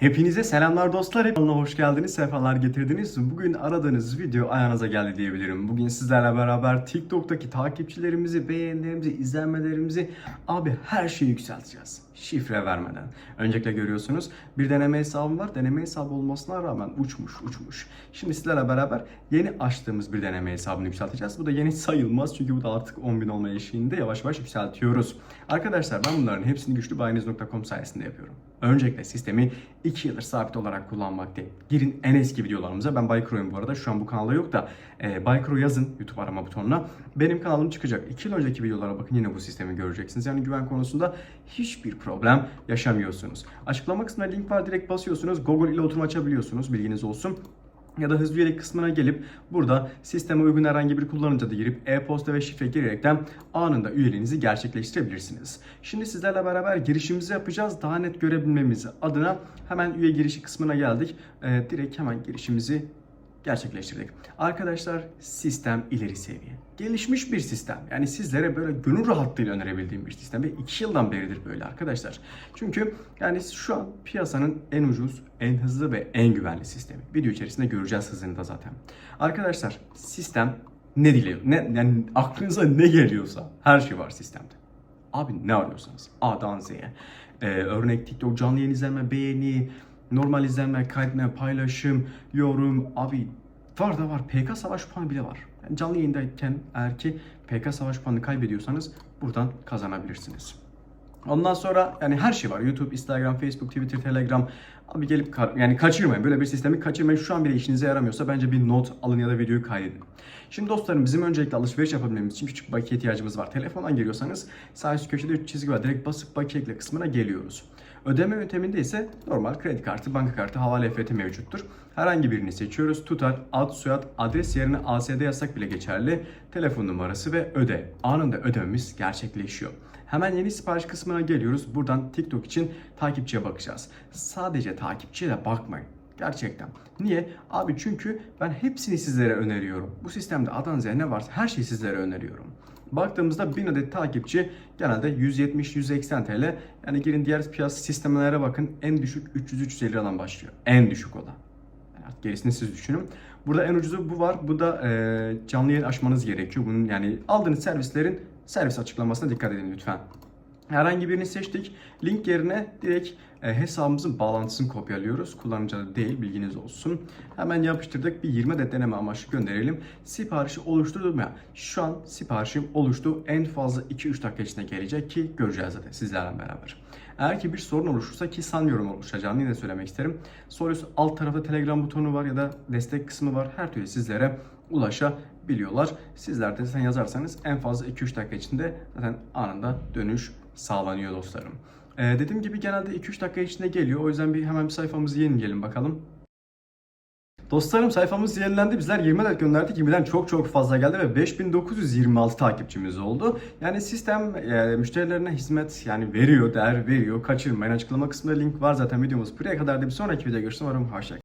Hepinize selamlar dostlar. Kanalına hoş geldiniz, sefalar getirdiniz. Bugün aradığınız video ayağınıza geldi diyebilirim. Bugün sizlerle beraber TikTok'taki takipçilerimizi, beğenilerimizi, izlenmelerimizi abi her şeyi yükselteceğiz. Şifre vermeden. Öncelikle görüyorsunuz bir deneme hesabım var. Deneme hesabı olmasına rağmen uçmuş uçmuş. Şimdi sizlerle beraber yeni açtığımız bir deneme hesabını yükselteceğiz. Bu da yeni sayılmaz çünkü bu da artık 10.000 olma eşiğinde yavaş yavaş yükseltiyoruz. Arkadaşlar ben bunların hepsini güçlübayiniz.com sayesinde yapıyorum. Öncelikle sistemi 2 yıldır sabit olarak kullanmaktayım. Girin en eski videolarımıza. Ben Baykro'yum bu arada. Şu an bu kanalda yok da e, Baykro yazın YouTube arama butonuna. Benim kanalım çıkacak. 2 yıl önceki videolara bakın yine bu sistemi göreceksiniz. Yani güven konusunda hiçbir problem yaşamıyorsunuz. Açıklama kısmına link var. Direkt basıyorsunuz. Google ile oturum açabiliyorsunuz. Bilginiz olsun ya da hızlı üyelik kısmına gelip burada sisteme uygun herhangi bir kullanıcı adı girip e-posta ve şifre girerekten anında üyeliğinizi gerçekleştirebilirsiniz. Şimdi sizlerle beraber girişimizi yapacağız. Daha net görebilmemiz adına hemen üye girişi kısmına geldik. Ee, direkt hemen girişimizi gerçekleştirdik. Arkadaşlar sistem ileri seviye. Gelişmiş bir sistem. Yani sizlere böyle gönül rahatlığıyla önerebildiğim bir sistem. Ve 2 yıldan beridir böyle arkadaşlar. Çünkü yani şu an piyasanın en ucuz, en hızlı ve en güvenli sistemi. Video içerisinde göreceğiz hızını da zaten. Arkadaşlar sistem ne diliyor? Ne, yani aklınıza ne geliyorsa her şey var sistemde. Abi ne arıyorsanız A'dan Z'ye. Ee, örnek TikTok canlı yayın izleme, beğeni, normal izlenme, kaydetme, paylaşım, yorum. Abi var da var. PK savaş puanı bile var. Yani canlı yayındayken eğer ki PK savaş puanı kaybediyorsanız buradan kazanabilirsiniz. Ondan sonra yani her şey var. YouTube, Instagram, Facebook, Twitter, Telegram. Abi gelip yani kaçırmayın. Böyle bir sistemi kaçırmayın. Şu an bile işinize yaramıyorsa bence bir not alın ya da videoyu kaydedin. Şimdi dostlarım bizim öncelikle alışveriş yapabilmemiz için küçük bakiye ihtiyacımız var. Telefondan giriyorsanız sağ üst köşede üç çizgi var. Direkt basıp bakiye ekle kısmına geliyoruz. Ödeme yönteminde ise normal kredi kartı, banka kartı, havale EFT mevcuttur. Herhangi birini seçiyoruz. Tutar, ad, soyad, adres yerine ASD yazsak bile geçerli. Telefon numarası ve öde. Anında ödememiz gerçekleşiyor. Hemen yeni sipariş kısmına geliyoruz. Buradan TikTok için takipçiye bakacağız. Sadece takipçiye de bakmayın. Gerçekten. Niye? Abi çünkü ben hepsini sizlere öneriyorum. Bu sistemde A'dan ne varsa her şeyi sizlere öneriyorum. Baktığımızda 1000 adet takipçi genelde 170-180 TL. Yani girin diğer piyasa sistemlere bakın. En düşük 300-350 liradan başlıyor. En düşük o da. Yani gerisini siz düşünün. Burada en ucuzu bu var. Bu da e, canlı yayın açmanız gerekiyor. Bunun yani aldığınız servislerin servis açıklamasına dikkat edin lütfen. Herhangi birini seçtik. Link yerine direkt e, hesabımızın bağlantısını kopyalıyoruz. Kullanıcı adı değil bilginiz olsun. Hemen yapıştırdık. Bir 20 adet deneme amaçlı gönderelim. Siparişi oluşturdum ya. Şu an siparişim oluştu. En fazla 2-3 dakika içinde gelecek ki göreceğiz zaten sizlerle beraber. Eğer ki bir sorun oluşursa ki sanmıyorum oluşacağını yine söylemek isterim. Soruyorsa alt tarafta Telegram butonu var ya da destek kısmı var. Her türlü sizlere ulaşabiliyorlar. Sizler de zaten yazarsanız en fazla 2-3 dakika içinde zaten anında dönüş sağlanıyor dostlarım. Ee, dediğim gibi genelde 2-3 dakika içinde geliyor. O yüzden bir hemen bir sayfamızı yenileyelim bakalım. Dostlarım sayfamız yenilendi. Bizler 20 adet gönderdik. 20'den çok çok fazla geldi ve 5926 takipçimiz oldu. Yani sistem e, müşterilerine hizmet yani veriyor, değer veriyor. Kaçırmayın. Açıklama kısmında link var zaten videomuz. Buraya kadar da bir sonraki videoda görüşürüz. Umarım hoşçakalın.